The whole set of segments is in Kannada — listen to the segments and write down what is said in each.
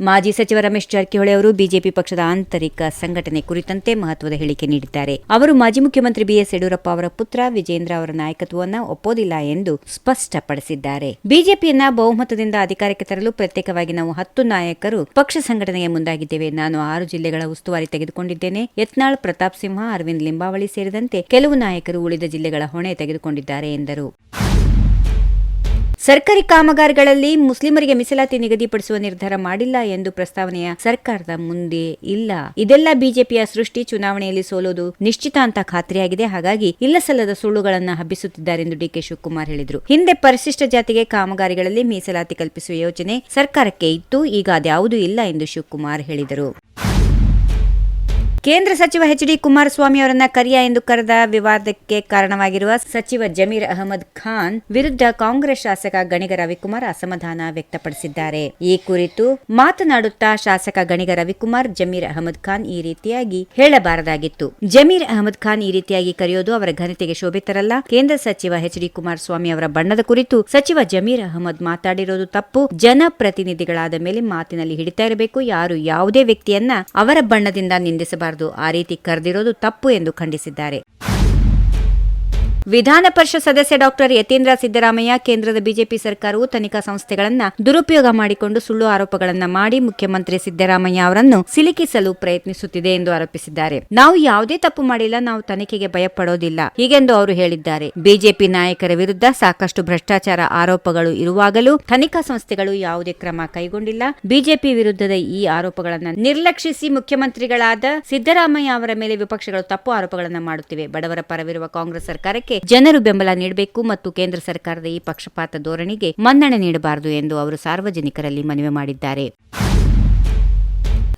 ಮಾಜಿ ಸಚಿವ ರಮೇಶ್ ಜಾರಕಿಹೊಳಿ ಅವರು ಬಿಜೆಪಿ ಪಕ್ಷದ ಆಂತರಿಕ ಸಂಘಟನೆ ಕುರಿತಂತೆ ಮಹತ್ವದ ಹೇಳಿಕೆ ನೀಡಿದ್ದಾರೆ. ಅವರು ಮಾಜಿ ಮುಖ್ಯಮಂತ್ರಿ ಬಿಎಸ್ ಯಡಿಯೂರಪ್ಪ ಅವರ ಪುತ್ರ ವಿಜೇಂದ್ರ ಅವರ ನಾಯಕತ್ವವನ್ನು ಒಪ್ಪೋದಿಲ್ಲ ಎಂದು ಸ್ಪಷ್ಟಪಡಿಸಿದ್ದಾರೆ. ಬಿಜೆಪಿಯನ್ನ ಬಹುಮತದಿಂದ ಅಧಿಕಾರಕ್ಕೆ ತರಲು ಪ್ರತ್ಯೇಕವಾಗಿ ನಾವು ಹತ್ತು ನಾಯಕರು ಪಕ್ಷ ಸಂಘಟನೆಗೆ ಮುಂದಾಗಿದ್ದೇವೆ. ನಾನು ಆರು ಜಿಲ್ಲೆಗಳ ಉಸ್ತುವಾರಿ ತೆಗೆದುಕೊಂಡಿದ್ದೇನೆ. ಯತ್ನಾಳ್, ಪ್ರತಾಪ್ ಸಿಂಹ, ಅರವಿಂದ್ ಲಿಂಬಾವಳಿ ಸೇರಿದಂತೆ ಕೆಲವು ನಾಯಕರು ಉಳಿದ ಜಿಲ್ಲೆಗಳ ಹೊಣೆ ತೆಗೆದುಕೊಂಡಿದ್ದಾರೆ ಎಂದರು. ಸರ್ಕಾರಿ ಕಾಮಗಾರಿಗಳಲ್ಲಿ ಮುಸ್ಲಿಮರಿಗೆ ಮೀಸಲಾತಿ ನಿಗದಿಪಡಿಸುವ ನಿರ್ಧಾರ ಮಾಡಿಲ್ಲ ಎಂದು ಪ್ರಸ್ತಾವನೆಯ ಸರ್ಕಾರದ ಮುಂದೆ ಇಲ್ಲ. ಇದೆಲ್ಲ ಬಿಜೆಪಿಯ ಸೃಷ್ಟಿ, ಚುನಾವಣೆಯಲ್ಲಿ ಸೋಲೋದು ನಿಶ್ಚಿತ ಅಂತ ಖಾತ್ರಿಯಾಗಿದೆ. ಹಾಗಾಗಿ ಇಲ್ಲಸಲ್ಲದ ಸುಳ್ಳುಗಳನ್ನ ಹಬ್ಬಿಸುತ್ತಿದ್ದಾರೆ ಎಂದು ಡಿಕೆ ಶಿವಕುಮಾರ್ ಹೇಳಿದರು. ಹಿಂದೆ ಪರಿಶಿಷ್ಟ ಜಾತಿಗೆ ಕಾಮಗಾರಿಗಳಲ್ಲಿ ಮೀಸಲಾತಿ ಕಲ್ಪಿಸುವ ಯೋಜನೆ ಸರ್ಕಾರಕ್ಕೆ ಇತ್ತು. ಈಗ ಅದ್ಯಾವುದೂ ಇಲ್ಲ ಎಂದು ಶಿವಕುಮಾರ್ ಹೇಳಿದರು. ಕೇಂದ್ರ ಸಚಿವ ಎಚ್ ಡಿ ಕುಮಾರಸ್ವಾಮಿ ಅವರನ್ನ ಕರಿಯ ಎಂದು ಕರೆದ ವಿವಾದಕ್ಕೆ ಕಾರಣವಾಗಿರುವ ಸಚಿವ ಜಮೀರ್ ಅಹಮದ್ ಖಾನ್ ವಿರುದ್ಧ ಕಾಂಗ್ರೆಸ್ ಶಾಸಕ ಗಣಿಗ ರವಿಕುಮಾರ್ ಅಸಮಾಧಾನ ವ್ಯಕ್ತಪಡಿಸಿದ್ದಾರೆ. ಈ ಕುರಿತು ಮಾತನಾಡುತ್ತಾ ಶಾಸಕ ಗಣಿಗ ರವಿಕುಮಾರ್ ಜಮೀರ್ ಅಹಮದ್ ಖಾನ್ ಈ ರೀತಿಯಾಗಿ ಹೇಳಬಾರದಾಗಿತ್ತು. ಜಮೀರ್ ಅಹಮದ್ ಖಾನ್ ಈ ರೀತಿಯಾಗಿ ಕರೆಯೋದು ಅವರ ಘನತೆಗೆ ಶೋಭೆ ತರಲ್ಲ. ಕೇಂದ್ರ ಸಚಿವ ಎಚ್ ಡಿ ಕುಮಾರಸ್ವಾಮಿ ಅವರ ಬಣ್ಣದ ಕುರಿತು ಸಚಿವ ಜಮೀರ್ ಅಹಮದ್ ಮಾತಾಡಿರೋದು ತಪ್ಪು. ಜನಪ್ರತಿನಿಧಿಗಳಾದ ಮೇಲೆ ಮಾತಿನಲ್ಲಿ ಹಿಡಿತಾ ಇರಬೇಕು. ಯಾರು ಯಾವುದೇ ವ್ಯಕ್ತಿಯನ್ನ ಅವರ ಬಣ್ಣದಿಂದ ನಿಂದಿಸಬಾರದು. ಆ ರೀತಿ ಕರೆದಿರೋದು ತಪ್ಪು ಎಂದು ಖಂಡಿಸಿದ್ದಾರೆ. ವಿಧಾನ ಪರಿಷತ್ ಸದಸ್ಯ ಡಾಕ್ಟರ್ ಯತೀಂದ್ರ ಸಿದ್ದರಾಮಯ್ಯ ಕೇಂದ್ರದ ಬಿಜೆಪಿ ಸರ್ಕಾರವು ತನಿಖಾ ಸಂಸ್ಥೆಗಳನ್ನು ದುರುಪಯೋಗ ಮಾಡಿಕೊಂಡು ಸುಳ್ಳು ಆರೋಪಗಳನ್ನು ಮಾಡಿ ಮುಖ್ಯಮಂತ್ರಿ ಸಿದ್ದರಾಮಯ್ಯ ಅವರನ್ನು ಸಿಲುಕಿಸಲು ಪ್ರಯತ್ನಿಸುತ್ತಿದೆ ಎಂದು ಆರೋಪಿಸಿದ್ದಾರೆ. ನಾವು ಯಾವುದೇ ತಪ್ಪು ಮಾಡಿಲ್ಲ, ನಾವು ತನಿಖೆಗೆ ಭಯಪಡೋದಿಲ್ಲ, ಹೀಗೆಂದು ಅವರು ಹೇಳಿದ್ದಾರೆ. ಬಿಜೆಪಿ ನಾಯಕರ ವಿರುದ್ಧ ಸಾಕಷ್ಟು ಭ್ರಷ್ಟಾಚಾರ ಆರೋಪಗಳು ಇರುವಾಗಲೂ ತನಿಖಾ ಸಂಸ್ಥೆಗಳು ಯಾವುದೇ ಕ್ರಮ ಕೈಗೊಂಡಿಲ್ಲ. ಬಿಜೆಪಿ ವಿರುದ್ಧದ ಈ ಆರೋಪಗಳನ್ನು ನಿರ್ಲಕ್ಷಿಸಿ ಮುಖ್ಯಮಂತ್ರಿಗಳಾದ ಸಿದ್ದರಾಮಯ್ಯ ಅವರ ಮೇಲೆ ವಿಪಕ್ಷಗಳು ತಪ್ಪು ಆರೋಪಗಳನ್ನು ಮಾಡುತ್ತಿವೆ. ಬಡವರ ಪರವಿರುವ ಕಾಂಗ್ರೆಸ್ ಸರ್ಕಾರಕ್ಕೆ ಜನರು ಬೆಂಬಲ ನೀಡಬೇಕು ಮತ್ತು ಕೇಂದ್ರ ಸರ್ಕಾರದ ಈ ಪಕ್ಷಪಾತ ಧೋರಣೆಗೆ ಮನ್ನಣೆ ನೀಡಬಾರದು ಎಂದು ಅವರು ಸಾರ್ವಜನಿಕರಲ್ಲಿ ಮನವಿ ಮಾಡಿದ್ದಾರೆ.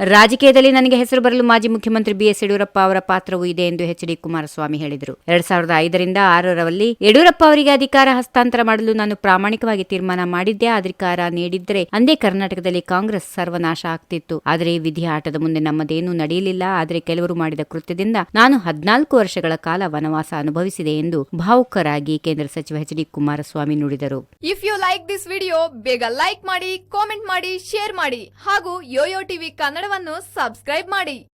ರಾಜಕೀಯದಲ್ಲಿ ನನಗೆ ಹೆಸರು ಬರಲು ಮಾಜಿ ಮುಖ್ಯಮಂತ್ರಿ ಬಿಎಸ್ ಯಡಿಯೂರಪ್ಪ ಅವರ ಪಾತ್ರವೂ ಇದೆ ಎಂದು ಎಚ್ ಡಿ ಕುಮಾರಸ್ವಾಮಿ ಹೇಳಿದರು. ಎರಡ್ ಸಾವಿರದ ಐದರಿಂದ ಆರರಲ್ಲಿ ಯಡಿಯೂರಪ್ಪ ಅವರಿಗೆ ಅಧಿಕಾರ ಹಸ್ತಾಂತರ ಮಾಡಲು ನಾನು ಪ್ರಾಮಾಣಿಕವಾಗಿ ತೀರ್ಮಾನ ಮಾಡಿದ್ದೆ ಅಧಿಕಾರ ನೀಡಿದ್ರೆ ಅಂದೇ ಕರ್ನಾಟಕದಲ್ಲಿ ಕಾಂಗ್ರೆಸ್ ಸರ್ವನಾಶ ಆಗ್ತಿತ್ತು. ಆದರೆ ವಿಧಿ ಆಟದ ಮುಂದೆ ನಮ್ಮದೇನೂ ನಡೆಯಲಿಲ್ಲ. ಆದರೆ ಕೆಲವರು ಮಾಡಿದ ಕೃತ್ಯದಿಂದ ನಾನು ಹದಿನಾಲ್ಕು ವರ್ಷಗಳ ಕಾಲ ವನವಾಸ ಅನುಭವಿಸಿದೆ ಎಂದು ಭಾವುಕರಾಗಿ ಕೇಂದ್ರ ಸಚಿವ ಎಚ್ ಡಿ ಕುಮಾರಸ್ವಾಮಿ ನುಡಿದರು. If you like this video ಬೇಗ ಲೈಕ್ ಮಾಡಿ ಕಾಮೆಂಟ್ ಮಾಡಿ ಶೇರ್ ಮಾಡಿ ಹಾಗೂ ಯೋಯೋ ಟಿವಿ ಕನ್ನಡವನ್ನು ಸಬ್ಸ್ಕ್ರೈಬ್ ಮಾಡಿ.